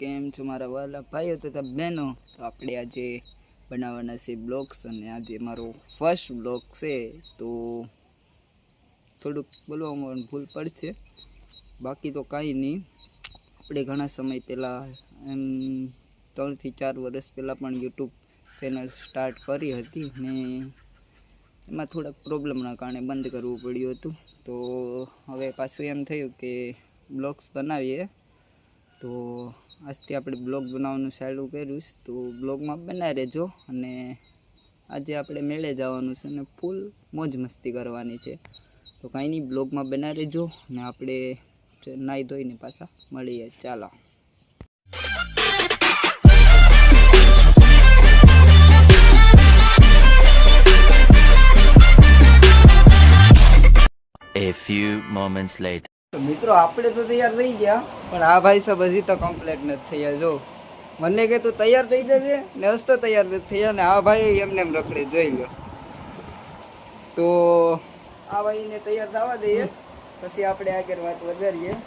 કેમ છો મારા વાલા ભાઈઓ? તથા બહેનો, તો આપણે આજે બનાવવાના છે બ્લોગ્સ અને આજે મારો ફર્સ્ટ બ્લોગ છે. તો થોડુંક બોલવામાં ભૂલ પડશે. બાકી તો કાંઈ નહીં. આપણે ઘણા સમય પહેલાં, એમ ત્રણથી ચાર વર્ષ પહેલાં પણ યુટ્યુબ ચેનલ સ્ટાર્ટ કરી હતી ને એમાં થોડાક પ્રોબ્લેમના કારણે બંધ કરવું પડ્યું હતું. તો હવે પાછું એમ થયું કે બ્લોગ્સ બનાવીએ. તો આજથી આપણે બ્લોગ બનાવવાનું ચાલુ કર્યું છે. તો બ્લોગમાં બનાવી રહેજો અને આજે આપણે મેળે જવાનું છે અને ફૂલ મોજ મસ્તી કરવાની છે. તો કાંઈ નહીં, બ્લોગમાં બનાવી રહેજો અને આપણે નાહી ધોઈને પાછા મળીએ. ચાલો. A few moments later. મિત્રો, આપણે તો તૈયાર થઈ ગયા. પણ આ ભાઈ સાહેબ હજી તો કમ્પ્લેટ નથી થયા. જો, મને કે તું તૈયાર થઈ જશે ને હસ્તો તૈયાર નથી થયા ને આ ભાઈ એમને એમ રખડે, જોઈ લો. તો આ ભાઈને તૈયાર થવા દઈએ. પછી આપણે આગળ વાત વધારીએ.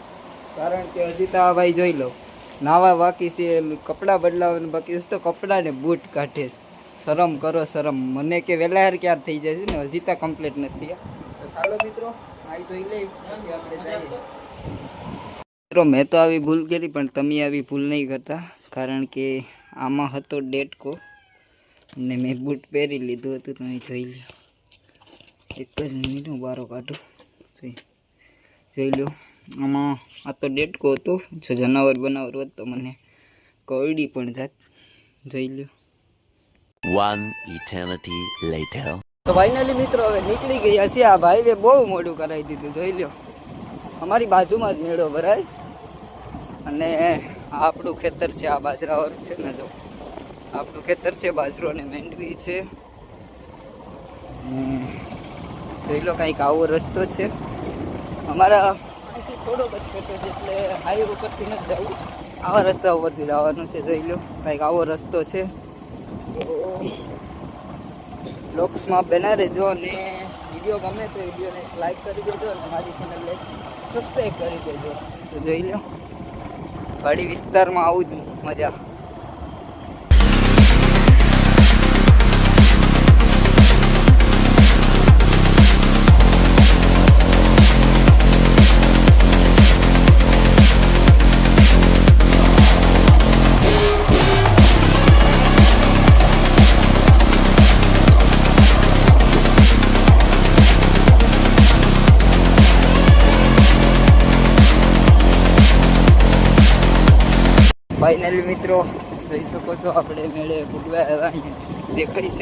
કારણ કે હજી તો આ ભાઈ જોઈ લો, નાવા બાકી છે કપડાં બદલાવાનું બાકી છે. તો કપડાં ને બૂટ કાઢે છે. શરમ કરો, શરમ. મને કે વહેલા ક્યાં થઈ જશે ને, હજી તો કમ્પ્લીટ નથી થયા. તો ચાલો મિત્રો મિત્રો મેં તો આવી ભૂલ કરી પણ તમે આવી ભૂલ નહીં કરતા કારણ કે આમાં હતો ડેટકો ને મેં બૂટ પહેરી લીધું હતું તમે જોઈ લો. એક જ મિનિટ હું બારો કાઢું. જોઈ જોઈ લો. આમાં આ તો ડેટકો હતો જો જનાવર બનાવર હોત તો મને કવડી પણ જાત. જોઈ લો. One eternity later. તો ફાઇનલી મિત્રો હવે નીકળી ગયા છે આ ભાઈએ બહુ મોડું કરાવી દીધું, જોઈ લો અમારી બાજુમાં જ મેળો ભરાય. અને આપણું ખેતર છે, આ બાજરા છે ને જો. આપણું ખેતર છે, બાજરો ને મેંડવી છે. જોઈ લો કંઈક આવો રસ્તો છે. અમારા થોડો જ છે એટલે હાઈવે ઉપરથી નથી જવું. આવા રસ્તા ઉપરથી જવાનું છે, જોઈ લો. કંઈક આવો રસ્તો છે. બ્લોગ્સમાં બના રહેજો અને વીડિયો ગમે તો વિડીયોને લાઈક કરી દેજો અને મારી ચેનલને સબસ્ક્રાઈબ કરી દેજો. તો જોઈ લો. પહાડી વિસ્તારમાં આવું જ મજા. ફાઇનલી મિત્રો, જોઈ શકો છો, આપણે મેળે ભૂગવા આવ્યા છે કાંઈ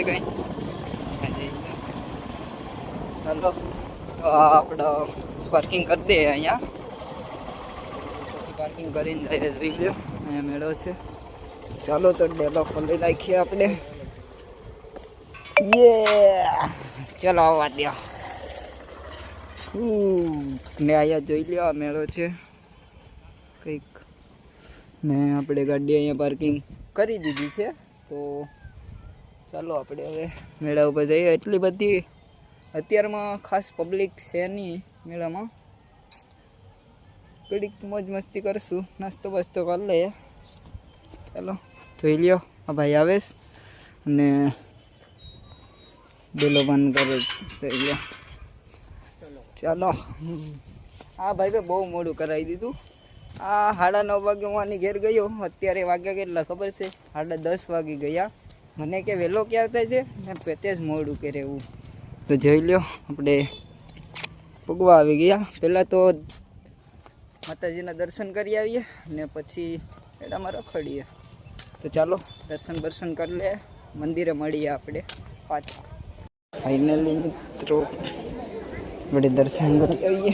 ચાલો તો આપણે પાર્કિંગ કરી દે અહીંયા. પછી પાર્કિંગ કરીને જઈએ, જોઈ લો અહીંયા મેળો છે. ચાલો તો ડેલો ખોલી નાખીએ આપણે. યે ચલો, આવવા દો મેં અહીંયા જોઈ લ્યો મેળો છે. કંઈક ને આપણે ગાડી અહીંયા પાર્કિંગ કરી દીધી છે. તો ચાલો આપણે હવે મેળા ઉપર જઈએ. એટલી બધી અત્યારમાં ખાસ પબ્લિક છે નહીં મેળામાં. થોડીક મોજ મસ્તી કરશું. નાસ્તો બાસ્તો કરી લઈએ. ચાલો, જોઈ લ્યો, આ ભાઈ આવેશ અને બેલો બંધ કરે થઈ ગયા ચાલો. આ ભાઈ બહુ મોડું કરાવી દીધું. આ સાડા નવ વાગે હું આની ઘેર ગયો. અત્યારે વાગ્યા કેટલા ખબર છે? સાડા દસ વાગી ગયા. મને કે વહેલો ક્યાં થાય છે? મેં પેતે જ મોડું કરે એવું તો જોઈ લ્યો, આપણે ભગવા આવી ગયા. પહેલાં તો માતાજીના દર્શન કરી આવીએ ને પછી એડામાં રખડીએ. તો ચાલો, દર્શન દર્શન કરી લે. મંદિરે મળીએ આપણે પાછા. ફાઇનલી મિત્રો, આપણે દર્શન કરી આવીએ.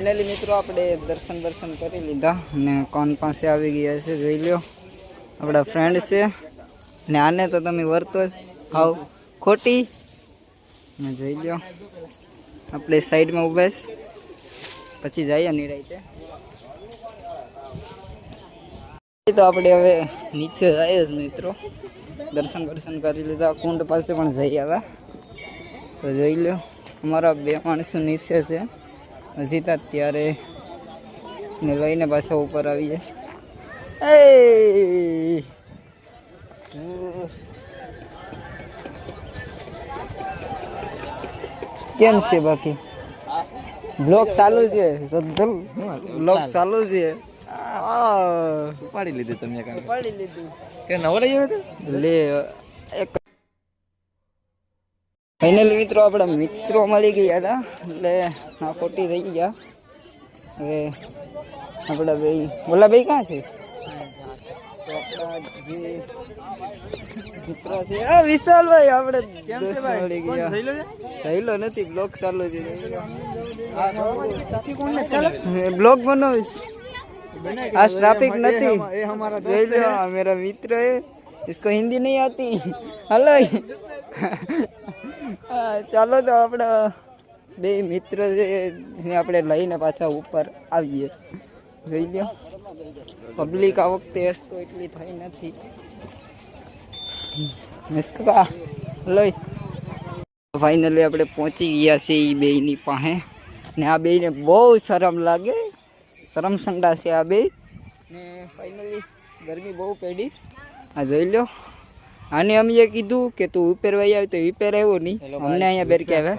ફાઇનલી મિત્રો આપણે દર્શન દર્શન કરી લીધા અને કોન પાસે આવી ગયા છે જોઈ લ્યો. આપણા ફ્રેન્ડ છે. ને આને તો તમે વર્તો જ. હાવ ખોટી. ને જોઈ લો આપણે સાઈડમાં ઊભા છે. પછી જઈએ નિરાયતે તો. આપણે હવે નીચે જઈએ જ મિત્રો. દર્શન દર્શન કરી લીધા. કુંડ પાસે પણ જઈ આવ્યા. તો જોઈ લો અમારા બે માણસો નીચે છે. હજી તો ત્યારે ને લઈને પાછા ઉપર આવીએ. એ કેમ છે બાકી? બ્લોગ ચાલુ છે. સદ્ધલ બ્લોગ ચાલુ છે. ઉપાડી લીધું તમે કાંઈ? ઉપાડી લીધું. કે નવો લઈ આવ્યો લે એક ફાઇનલ મિત્રો આપણા મિત્રો મળી ગયા હતા. એટલે આ ખોટી થઈ ગયા. હવે આપણા ભાઈ બોલા ભાઈ ક્યાં છે? વિશાલભાઈ આપણે થયેલો નથી બ્લોક ચાલુ છે. બ્લોક બનાવીશ. આ ટ્રાફિક નથી. મેરા મિત્ર એ इसको हिंदी नहीं आती हेलो હા, ચાલો તો આપણે બે મિત્ર છે એને આપણે લઈને પાછા ઉપર આવીએ જોઈ લો પબ્લિક આ વખતે તો એટલી થઈ નથી મિસ્કા લઈ ફાઇનલી આપણે પહોંચી ગયા છે એ બેયની પાસે ને આ બેયને બહુ શરમ લાગે શરમ સંડા છે આ બે ને ફાઇનલી ગરમી બહુ પડી આ જોઈ લો. આને અમે કીધું કે તું ઉપેરવાઈ આવ્યો તો ઉપેર આવ્યો નહીં અમને અહીંયા બેર આવે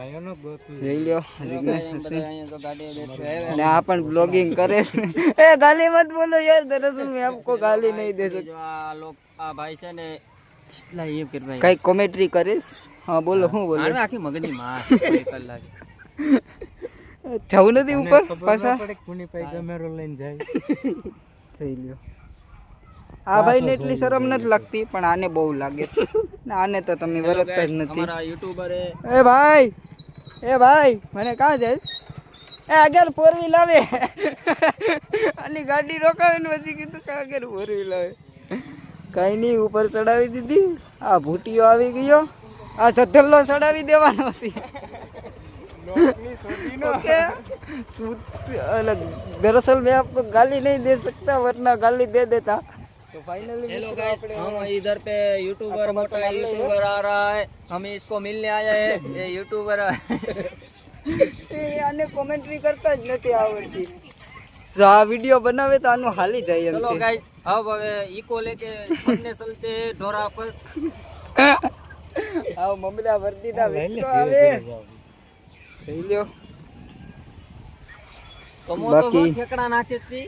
જોઈ લ્યો અને આ પણ બ્લોગિંગ કરે. એ ગાલી મત બોલો યાર દરસલ મેં આપકો ગાલી નહીં દે આ ભાઈ છે ને કઈ કોમેન્ટ્રી કરીશ? હા બોલો હું. બોલો? આખી મગજની માર જવું નથી ઉપર પાછા? ગમેરો લઈને જાય? થઈ લ્યો. આ ભાઈને એટલી શરમ નથી લાગતી પણ આને બહુ લાગે છે ને આને તો તમે વરતતા જ નથી અમારા યુટ્યુબર એ ભાઈ એ ભાઈ મને કાં જાય એ આગળ ફોર વ્હીલ આવે આની ગાડી રોકાવીને પછી કીધું કે આગળ ફોર વ્હીલ આવે કાંઈ નહીં ઉપર ચડાવી દીધી આ ભૂટીઓ આવી ગયો આ સધલ્લો ચડાવી દેવાનો છે ओके अलग दरअसल मैं आपको गाली नहीं दे सकता वरना गाली दे देता तो फाइनली हेलो गाइस हम इधर पे यूट्यूबर मोटा यूट्यूबर आ रहा है हम इसको मिलने आए हैं ये यूट्यूबर આને કોમેન્ટ્રી કરતા જ નથી આવડતી જો આ વિડીયો બનાવે તો આનું હાલી જાય એમ चलो છે गाइस अब હવે इको लेके हमने चलते हैं ढोरा पर આવ મમલા વર્દીદા મિત્રો આવે જોઈ લ્યો તો મો તો બાકી- ઠેકડા નાખીશ તી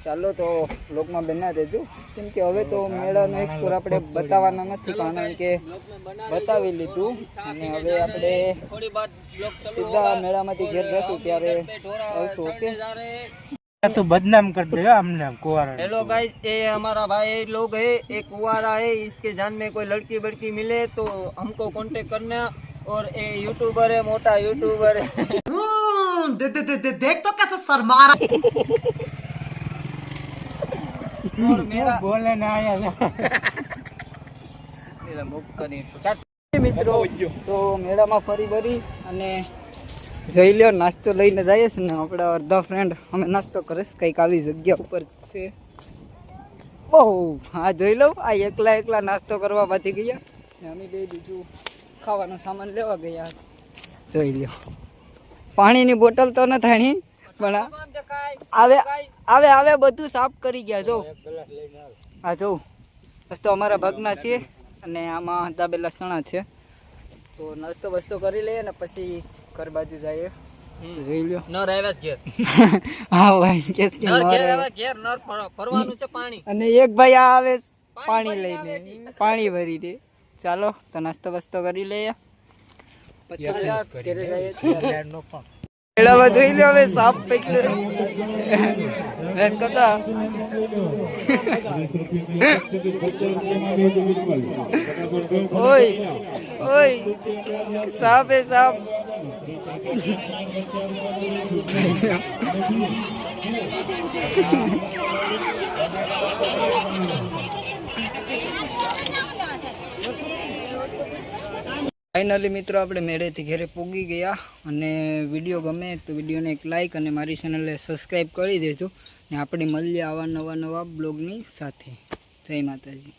ચાલો તો લોકમાં બના દેજો કેમ કે હવે તો મેળાનો એક્સપ્લોર આપણે બતાવવાના નથી કારણ કે બતાવી લીધું અને હવે આપણે थोड़ी बात लोग चलो સીધા મેળામાંથી ઘેર જશું ત્યારે ढोरा આવશું ઓકે चढ़ने जा रहे हैं तो बदनाम कर देगा हमने कुआरा हेलो गाइस ये हमारा भाई लोग है एक कुआरा है इसके जान में कोई लड़की बड़की मिले तो हमको कांटेक्ट करना और ये यूट्यूबर है मोटा यूट्यूबर है देख तो कैसे शर्मा रहा और मेरा बोले ना आया मेरा मुख करी મિત્રો તો મેળામાં ફરી ભરી અને જઈ લ્યો નાસ્તો લઈને જઈએ છે ને આપણા અડધા ફ્રેન્ડ અમે નાસ્તો કરીશ કંઈક આવી જગ્યા ઉપર છે બહુ હા જોઈ લઉં આ એકલા એકલા નાસ્તો કરવા બાથી ગયા ને અમે બે બીજું ખાવાનો સામાન લેવા ગયા જોઈ લ્યો પાણીની બોટલ તો ન થાણી પણ આવે આવે આવે બધું સાફ કરી ગયા જો. હા જો. બસ તો અમારા ભાગના છે અને આમાં દાબેલા ચણા છે. તો નાસ્તો વસ્તો કરી લઈએ ને પછી ઘર બાજુ જઈએ. તો જોઈ લ્યો. નર આવ્યા ઘેર. હા ભાઈ કેસ કે નર ઘેર આવ્યા. ઘેર નર ફરવાનું છે પાણી. અને એક ભાઈ આ આવે પાણી લઈને. પાણી ભરી દે. ચાલો તો નાસ્તો વસ્તો કરી લઈએ. પછી ઘરે જઈએ. છીએ. મેળામાં જોઈ લો હવે સાપ પકડ્યો બસ કથા ઓય ઓય સાપ હે સાપ ફાઇનલી મિત્રો, આપણે મેળેથી ઘરે પૂગી ગયા અને વીડિયો ગમે તો વિડીયોને એક લાઇક અને મારી ચેનલને સબસ્ક્રાઈબ કરી દેજો ને આપણે મળીએ આવા નવા નવા બ્લોગની સાથે. જય માતાજી.